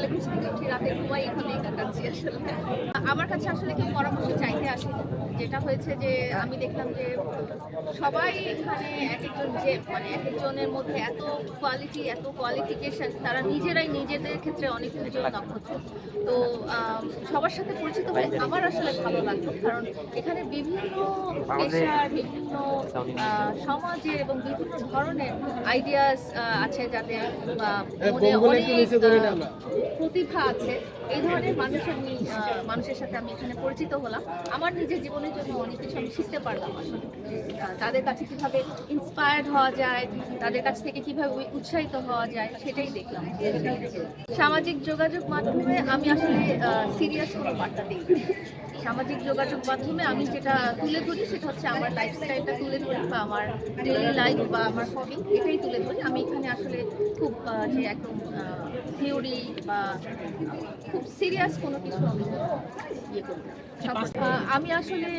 সকালে থেকে উঠি রাতে ঘুমাই কাটাচ্ছি আসলে। আমার কাছে আসলে কেউ পরামর্শ চাইতে আসে যেটা হয়েছে যে আমি দেখলাম যে সবাই এখানে এক একজন যে মানে এক একজনের মধ্যে এত কোয়ালিটি এত কোয়ালিফিকেশন তারা নিজেরাই নিজেদের ক্ষেত্রে অনেক উজ্জ্বল নক্ষত্র। তো সবার সাথে পরিচিত হয়ে আমার আসলে ভালো লাগতো। কারণ এখানে বিভিন্ন পেশার বিভিন্ন সমাজের এবং বিভিন্ন ধরনের আইডিয়াস আছে যাদের আহ, মনে অনেক প্রতিভা আছে। এই ধরনের মানুষের মানুষের সাথে আমি এখানে পরিচিত হলাম। আমার নিজের জীবনের জন্য অনেক কিছু আমি শিখতে পারলাম আসলে। তাদের কাছে কীভাবে ইন্সপায়ার্ড হওয়া যায়, তাদের কাছ থেকে কীভাবে উৎসাহিত হওয়া যায়, সেটাই দেখলাম। সামাজিক যোগাযোগ মাধ্যমে আমি আসলে সিরিয়াস কোনো বার্তা দিই সামাজিক যোগাযোগ মাধ্যমে আমি যেটা তুলে ধরি, সেটা হচ্ছে আমার লাইফস্টাইলটা তুলে ধরি বা আমার ডেইলি লাইফ বা আমার হবি এটাই তুলে ধরি। আমি এখানে আসলে খুব যে একদম থিওরি বা খুব সিরিয়াস কোনো কিছু আমি ইয়ে করি আমি আসলে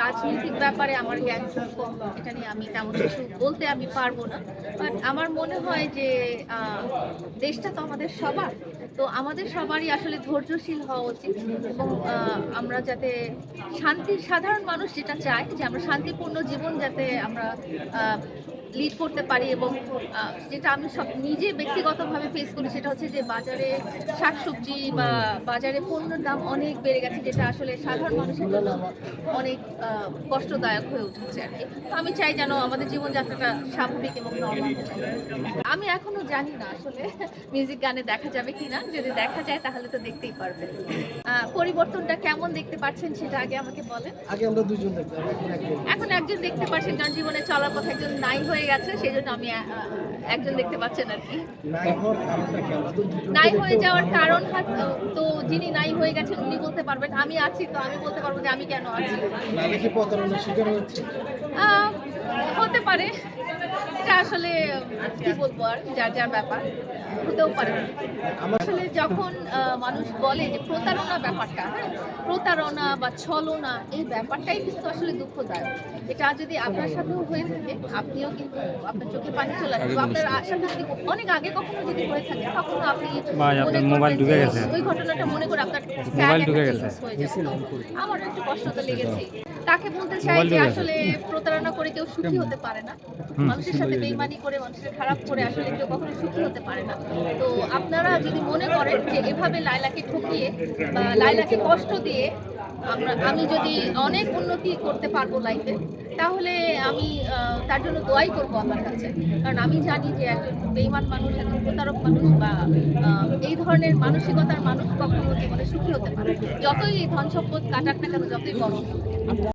রাজনৈতিক ব্যাপারে আমার জ্ঞান কম। এটা নিয়ে আমি তেমন কিছু বলতে আমি পারব না। বাট আমার মনে হয় যে দেশটা তো আমাদের সবার। তো আমাদের সবারই আসলে ধৈর্যশীল হওয়া উচিত। এবং আমরা যাতে শান্তি সাধারণ মানুষ যেটা চায় যে আমরা শান্তিপূর্ণ জীবন যাতে আমরা লিড করতে পারি এবং যেটা আমি সব নিজে ব্যক্তিগতভাবে ফেস করি সেটা হচ্ছে যে বাজারে শাকসবজি বা বাজারে পণ্যের দাম অনেক বেড়ে গেছে যেটা আসলে সাধারণ মানুষের জন্য অনেক কষ্টদায়ক হয়ে উঠেছে আর কি। আমি চাই যেন আমাদের জীবনযাত্রাটা স্বাভাবিক এবং নর্মাল আমি এখনও জানি না আসলে মিউজিক গানে দেখা যাবে কিনা যদি দেখা যায় তাহলে তো দেখতেই পারবে। পরিবর্তনটা কেমন দেখতে পাচ্ছেন সেটা আগে আমাকে বলেন। আগে আমরা দুজন দেখতাম এখন একজন। এখন একজন দেখতে পাচ্ছেন কারণ জীবনে চলার পথে একজন নাই হয়ে গেছে সেই জন্য আমি একজন দেখতে পাচ্ছেন আর কি। নাই হয়ে যাওয়ার কারণ তো যিনি নাই হয়ে গেছেন উনি বলতে পারবেন আমি আছি তো আমি বলতে পারব যে আমি কেন আছি। প্রতারণার শিকার হচ্ছে আহ, হতে পারে। এটা আসলে কি বলব আর যার যার ব্যাপার হতেও পারে। আসলে যখন মানুষ বলে যে প্রতারণা ব্যাপারটা হ্যাঁ প্রতারণা বা ছলনা এই ব্যাপারটাই কিন্তু আসলে দুঃখদায়ক। এটা যদি আপনার সাথেও হয়ে থাকে আপনিও কিন্তু আপনার চোখে পানি চলে আসবে। আপনার সাথে যদি অনেক আগে কখনো যদি হয়ে থাকে তখন আপনি মনে মোবাইল ঢুকে গেছে। ওই ঘটনাটা মনে করে আপনার মোবাইল ঢুকে গেছে। হয়ে আমার একটু কষ্ট তো লেগেছে তাকে বলতে চাই যে আসলে প্রতারণা করে কেউ সুখী হতে পারে না। মানুষের সাথে বেইমানি করে মানুষের খারাপ করে আসলে কেউ কখনো সুখী হতে পারে না। তো আপনারা যদি মনে করেন যে এভাবে লাইলাকে ঠকিয়ে বা লাইলাকে কষ্ট দিয়ে আমরা আমি যদি অনেক উন্নতি করতে পারব লাইফে তাহলে আমি তার জন্য দোয়াই করব আমার কাছে। কারণ আমি জানি যে একজন বেইমান মানুষ একজন প্রতারক মানুষ বা এই ধরনের মানসিকতার মানুষ কখনো জীবনে সুখী হতে পারে যতই ধন সম্পদ কাটাক না কেন যতই বড়।